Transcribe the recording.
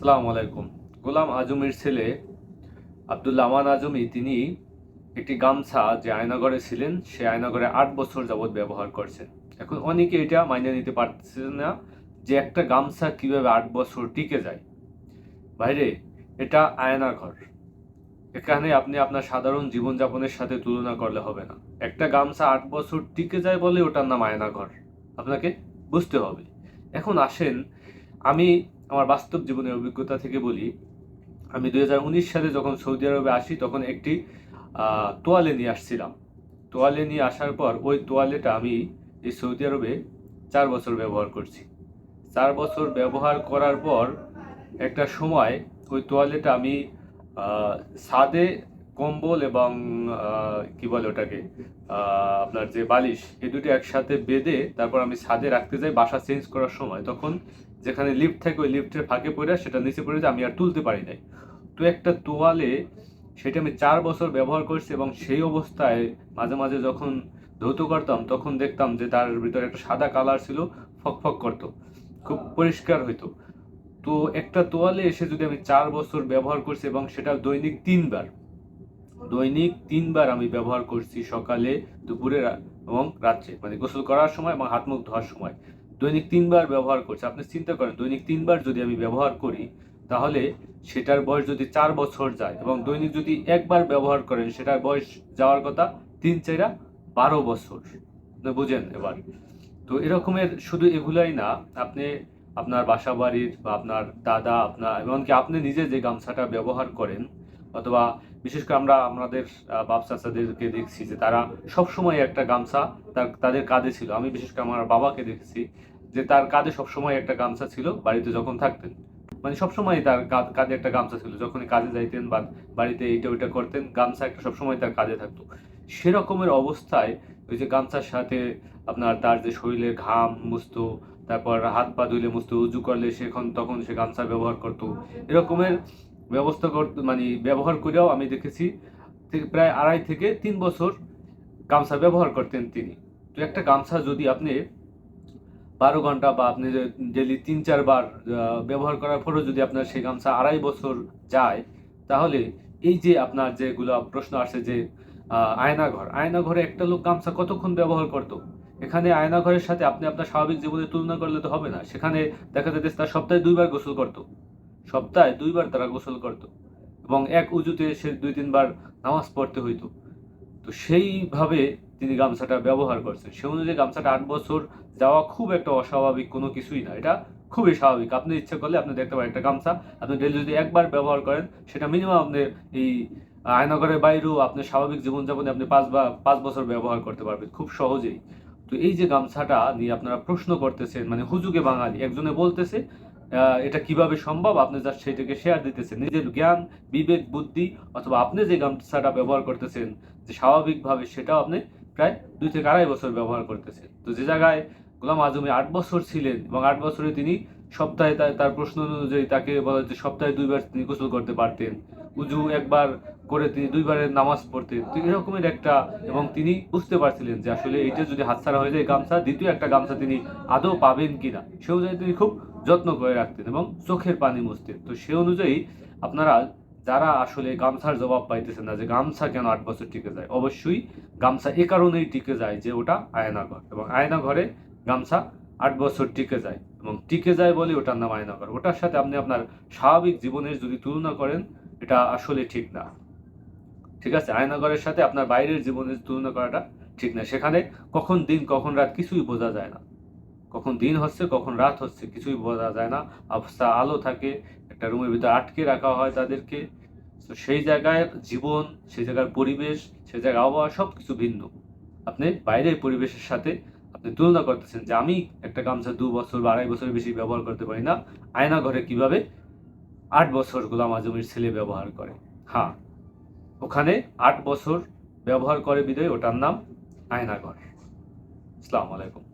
আসসালামু আলাইকুম। গোলাম আজমির ছেলে আব্দুল্লা আমান আজমি, তিনি একটি গামছা যে আয়নাগরে ছিলেন, সে আয়নাগরে আট বছর যাবৎ ব্যবহার করছেন। এখন অনেকে এটা মাইনে নিতে পারছে না যে একটা গামছা কীভাবে আট বছর টিকে যায়। বাইরে এটা আয়নাঘর। এখানে আপনি আপনার সাধারণ জীবনযাপনের সাথে তুলনা করলে হবে না। একটা গামছা আট বছর টিকে যায় বলে ওটার নাম আয়নাঘর। আপনাকে বুঝতে হবে। এখন আসেন, আমি আমার বাস্তব জীবনের অভিজ্ঞতা থেকে বলি, আমি দু হাজার উনিশ সালে যখন সৌদি আরবে আসি, তখন একটি তোয়ালে নিয়ে আসছিলাম। তোয়ালে নিয়ে আসার পর ওই তোয়ালেটা আমি এই সৌদি আরবে চার বছর ব্যবহার করছি। চার বছর ব্যবহার করার পর একটা সময় ওই তোয়ালেটা আমি ছাদে কম্বল এবং কি বলে ওটাকে আপনার যে বালিশ, এই দুটি একসাথে বেঁধে তারপর আমি ছাদে রাখতে যাই, বাসা চেঞ্জ করার সময়। তখন যেখানে লিফট থাকে, ওই লিফটের ফাঁকে পড়ে সেটা নিচে পড়ে আমি আর তুলতে পারি নাই। তো একটা তোয়ালে সেটা আমি চার বছর ব্যবহার করছি এবং সেই অবস্থায় মাঝে মাঝে যখন ধৌত করতাম, তখন দেখতাম যে তার ভিতরে একটা সাদা কালার ছিল ফকফক করতো, খুব পরিষ্কার হইতো। তো একটা তোয়ালে এসে যদি আমি চার বছর ব্যবহার করছি এবং সেটা দৈনিক তিনবার দৈনিক তিনবার আমি ব্যবহার করছি সকালে, দুপুরে এবং রাত্রে মানে গোসল করার সময় এবং হাত মুখ ধোয়ার সময়। দৈনিক তিনবার ব্যবহার করছে। আপনি চিন্তা করেন, দৈনিক তিনবার যদি আমি ব্যবহার করি, তাহলে সেটার বয়স যদি চার বছর যায় এবং দৈনিক যদি একবার ব্যবহার করেন, সেটার বয়স যাওয়ার কথা তিন চাইরা বারো বছর। আপনি বুঝেন এবার। তো এরকমের শুধু এগুলাই না, আপনি আপনার বাসা বাড়ির বা আপনার দাদা, আপনার, এমনকি আপনি নিজে যে গামছাটা ব্যবহার করেন অথবা বিশেষ করে আমরা আমাদের বাপ চাচাদেরকে দেখছি যে তারা সবসময় একটা গামছা তার, তাদের কাঁধে ছিল। আমি বিশেষ করে আমার বাবাকে দেখছি যে তার কাঁধে সবসময় একটা গামছা ছিল, বাড়িতে যখন থাকতেন। মানে সবসময় তার কাঁধ- একটা গামছা ছিল। যখনই কাজে যাইতেন বা বাড়িতে এইটা ওইটা করতেন, গামছা একটা সবসময় তার কাঁধে থাকতো। সেরকমের অবস্থায় ওই যে গামছার সাথে আপনার তার যে শরীরের ঘাম মুছতো, তারপর হাত পা ধুলে মুছতো, উজু করলে সেখন তখন সে গামছা ব্যবহার করতো। এরকমের ব্যবস্থা করতে মানে ব্যবহার করেও আমি দেখেছি প্রায় আড়াই থেকে তিন বছর গামছা ব্যবহার করতেন তিনি। তো একটা গামছা যদি আপনি বারো ঘণ্টা বা আপনি ডেলি তিন চারবার ব্যবহার করার পরেও যদি আপনার সেই গামছা আড়াই বছর যায়, তাহলে এই যে আপনার যেগুলো প্রশ্ন আসে যে আয়নাঘর, আয়নাঘরে একটা লোক গামছা কতক্ষণ ব্যবহার করতো? এখানে আয়নাঘরের সাথে আপনি আপনার স্বাভাবিক জীবনে তুলনা করলে তো হবে না। সেখানে দেখা যেতে তার সপ্তাহে দুইবার গোসল করতো। সপ্তাহে দুইবার তারা গোসল করত এবং এক উজুতে সে দুই তিনবার নামাজ পড়তে হইতো। তো সেইভাবে তিনি গামছাটা ব্যবহার করছেন। সে অনুযায়ী গামছাটা আট বছর যাওয়া খুব একটা অস্বাভাবিক কোনো কিছুই না। এটা খুবই স্বাভাবিক। আপনি ইচ্ছে করলে আপনি দেখতে পারেন একটা গামছা। আপনি ডেলি যদি একবার ব্যবহার করেন, সেটা মিনিমাম আপনি এই আয়নাগরের বাইরেও আপনি স্বাভাবিক জীবনযাপনে আপনি পাঁচ বা, পাঁচ বছর ব্যবহার করতে পারবেন খুব সহজেই। তো এই যে গামছাটা নিয়ে আপনারা প্রশ্ন করতেছেন মানে হুজুগে বাঙালি, একজনে বলতেছে এটা কীভাবে সম্ভব? আপনি জাস্ট সেইটাকে শেয়ার দিতেছেন। নিজের জ্ঞান, বিবেক, বুদ্ধি অথবা আপনি যে গামছাটা ব্যবহার করতেছেন, যে স্বাভাবিকভাবে সেটাও আপনি প্রায় দুই থেকে আড়াই বছর ব্যবহার করতেছেন। তো যে জায়গায় গোলাম আজমি আট বছর ছিলেন এবং আট বছরে তিনি সপ্তাহে তার প্রশ্ন অনুযায়ী তাকে বলা হচ্ছে সপ্তাহে দুইবার তিনি গোসল করতে পারতেন। উজু একবার করে তিনি দুইবারের নামাজ পড়তেন। তো এরকমের একটা এবং তিনি বুঝতে পারছিলেন যে আসলে এইটা যদি হাতছাড়া হয়ে যায় গামছা, দ্বিতীয় একটা গামছা তিনি আদৌ পাবেন কিনা। সে অনুযায়ী তিনি খুব যত্ন করে রাখতেন এবং চোখের পানি মুছতেন। তো সে অনুযায়ী আপনারা যারা আসলে গামছার জবাব পাইতেছেন না যে গামছা কেন আট বছর টিকে যায়, অবশ্যই গামছা এ কারণেই টিকে যায় যে ওটা আয়নাঘর এবং আয়নাঘরে গামছা আট বছর টিকে যায় এবং টিকে যায় বলে ওটার নাম আয়নাঘর। ওটার সাথে আপনি আপনার স্বাভাবিক জীবনের যদি তুলনা করেন, এটা আসলে ঠিক না। ঠিক আছে? আয়নাঘরের সাথে আপনার বাইরের জীবনের তুলনা করাটা ঠিক না। সেখানে কখন দিন, কখন রাত কিছুই বোঝা যায় না। কখন দিন হচ্ছে, কখন রাত হচ্ছে, কিছুই বোঝা যায় না। অবস্থা আলো থাকে, একটা রুমের ভিতরে আটকে রাখা হয় তাদেরকে। তো সেই জায়গায় জীবন, সেই জায়গার পরিবেশ, সেই জায়গার আবহাওয়া সব কিছু ভিন্ন। আপনি বাইরের পরিবেশের সাথে আপনি তুলনা করতেছেন যে আমি একটা গামছা দু বছর বা আড়াই বছরের বেশি ব্যবহার করতে পারি না। আয়না ঘরে কীভাবে আট বছর গোলাম আজমের ছেলে ব্যবহার করে? হ্যাঁ ওখানে আট বছর ব্যবহার করে বিদায়, ওটার নাম আয়নাঘর আসসালামু আলাইকুম।